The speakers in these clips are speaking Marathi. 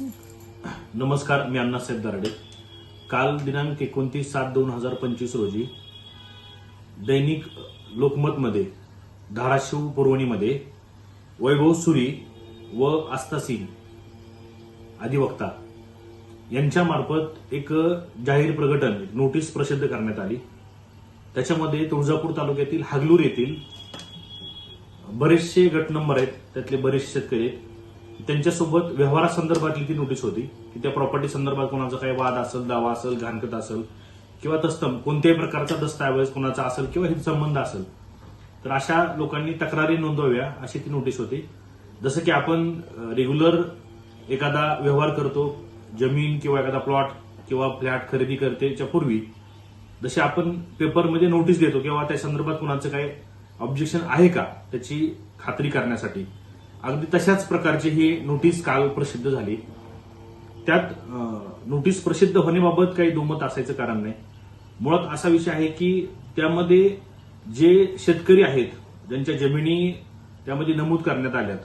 नमस्कार मी अण्णासाहेब दराडे. काल दिनांक एकोणतीस सात दोन हजार पंचवीस रोजी दैनिक लोकमतमध्ये धाराशिव पुरवणीमध्ये वैभव सुरी व आस्था सिंग अधिवक्ता यांच्यामार्फत एक जाहीर प्रकटन नोटीस प्रसिद्ध करण्यात आली. त्याच्यामध्ये तुळजापूर तालुक्यातील हागलूर येथील बरेचसे गट नंबर आहेत. त्यातले बरेचसे शेतकरी आहेत. त्यांच्यासोबत व्यवहारासंदर्भातली ती नोटीस होती की त्या प्रॉपर्टी संदर्भात कोणाचा काही वाद असेल दावा असेल घाणकत असेल किंवा तस्तम कोणत्याही प्रकारचा दस्तावेज कोणाचा असेल किंवा हित संबंध असेल. तर अशा लोकांनी तक्रारी नोंदवाव्या अशी ती नोटीस होती. जसं की आपण रेग्युलर एखादा व्यवहार करतो जमीन किंवा एखादा प्लॉट किंवा फ्लॅट खरेदी करतेच्या पूर्वी जसे आपण पेपरमध्ये नोटीस देतो किंवा त्या संदर्भात कुणाचं काही ऑब्जेक्शन आहे का त्याची खात्री करण्यासाठी. अगदी तशाच प्रकारची ही नोटीस काल प्रसिद्ध झाली. त्यात नोटीस प्रसिद्ध होण्याबाबत काही दुमत असायचं कारण नाही. मुळात असा विषय आहे की त्यामध्ये जे शेतकरी आहेत ज्यांच्या जमिनी त्यामध्ये नमूद करण्यात आल्यात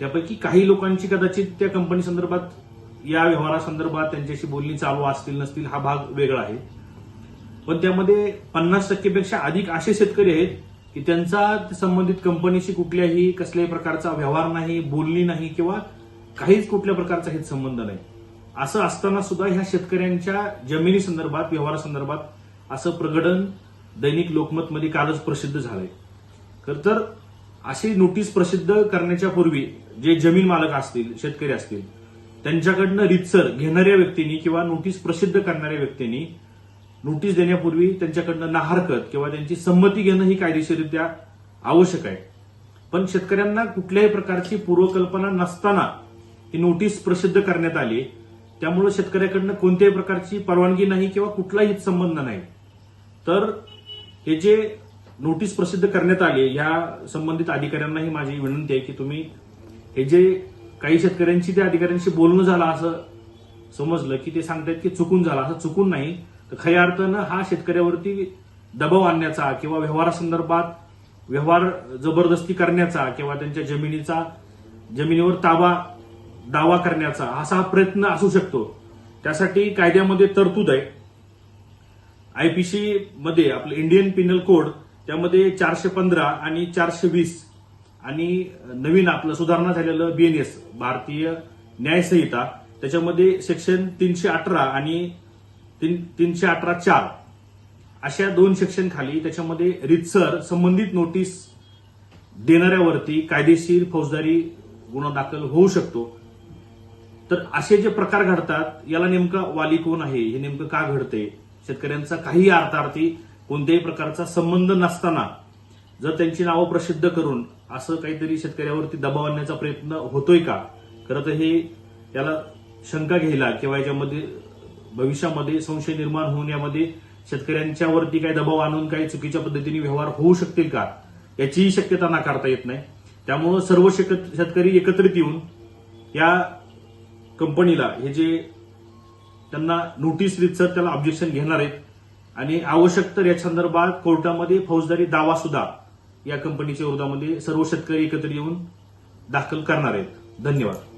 त्यापैकी काही लोकांची कदाचित त्या कंपनी संदर्भात या व्यवहारासंदर्भात त्यांच्याशी बोलणी चालू असतील नसतील हा भाग वेगळा आहे. पण त्यामध्ये पन्नास टक्केपेक्षा अधिक असे शेतकरी आहेत की त्यांचा संबंधित कंपनीशी कुठल्याही कसल्याही प्रकारचा व्यवहार नाही बोलणी नाही किंवा काहीच कुठल्या प्रकारचा हित संबंध नाही. असं असताना सुद्धा ह्या शेतकऱ्यांच्या जमिनी संदर्भात व्यवहारासंदर्भात असं प्रगडन दैनिक लोकमतमध्ये कालच प्रसिद्ध झालंय. खर तर अशी नोटीस प्रसिद्ध करण्याच्या पूर्वी जे जमीन मालक असतील शेतकरी असतील त्यांच्याकडनं रितसर घेणाऱ्या व्यक्तींनी किंवा नोटीस प्रसिद्ध करणाऱ्या व्यक्तींनी नोटीस देण्यापूर्वी त्यांच्याकडनं नाहरकत किंवा त्यांची संमती घेणं ही कायदेशीररित्या आवश्यक आहे. पण शेतकऱ्यांना कुठल्याही प्रकारची पूर्वकल्पना नसताना ही नोटीस प्रसिद्ध करण्यात आली त्यामुळे शेतकऱ्याकडनं कोणत्याही प्रकारची परवानगी नाही किंवा कुठलाही संबंध नाही. तर हे जे नोटीस प्रसिद्ध करण्यात आली या संबंधित अधिकाऱ्यांनाही माझी विनंती आहे की तुम्ही हे जे काही शेतकऱ्यांशी त्या अधिकाऱ्यांशी बोलणं झालं असं समजलं की ते सांगतायत की चुकून झालं. असं चुकून नाही तर खऱ्या अर्थानं हा शेतकऱ्यावरती दबाव आणण्याचा किंवा व्यवहारासंदर्भात व्यवहार जबरदस्ती करण्याचा किंवा त्यांच्या जमिनीचा जमिनीवर ताबा दावा करण्याचा असा हा प्रयत्न असू शकतो. त्यासाठी कायद्यामध्ये तरतूद आहे. आयपीसी मध्ये आपलं इंडियन पिनल कोड त्यामध्ये चारशे पंधरा आणि चारशे वीस आणि नवीन आपलं सुधारणा झालेलं बीएनएस भारतीय न्यायसंहिता त्याच्यामध्ये सेक्शन तीनशे अठरा आणि तीन- तीनशे अठरा चार. अशा दोन सेक्शन खाली त्याच्यामध्ये रितसर संबंधित नोटीस देणाऱ्यावरती कायदेशीर फौजदारी गुन्हा दाखल होऊ शकतो. तर असे जे प्रकार घडतात याला नेमका वाली कोण आहे? हे नेमकं का घडते? शेतकऱ्यांचा काही अर्थार्थी कोणत्याही प्रकारचा संबंध नसताना जर त्यांची नावं प्रसिद्ध करून असं काहीतरी शेतकऱ्यावरती दबाव आणण्याचा प्रयत्न होतोय का? खरं तर हे याला शंका घ्यायला किंवा याच्यामध्ये भविष्यामध्ये संशय निर्माण होऊन यामध्ये शेतकऱ्यांच्यावरती काही दबाव आणून काही चुकीच्या पद्धतीने व्यवहार होऊ शकतील का याचीही शक्यता नाकारता येत नाही. त्यामुळं सर्व शेक- शेतकरी एकत्रित येऊन या कंपनीला हे जे त्यांना नोटीस रितसर त्याला ऑब्जेक्शन घेणार आहेत. आणि आवश्यक तर या संदर्भात कोर्टामध्ये फौजदारी दावा सुद्धा या कंपनीच्या विरोधामध्ये सर्व शेतकरी एकत्र येऊन दाखल करणार आहेत. धन्यवाद.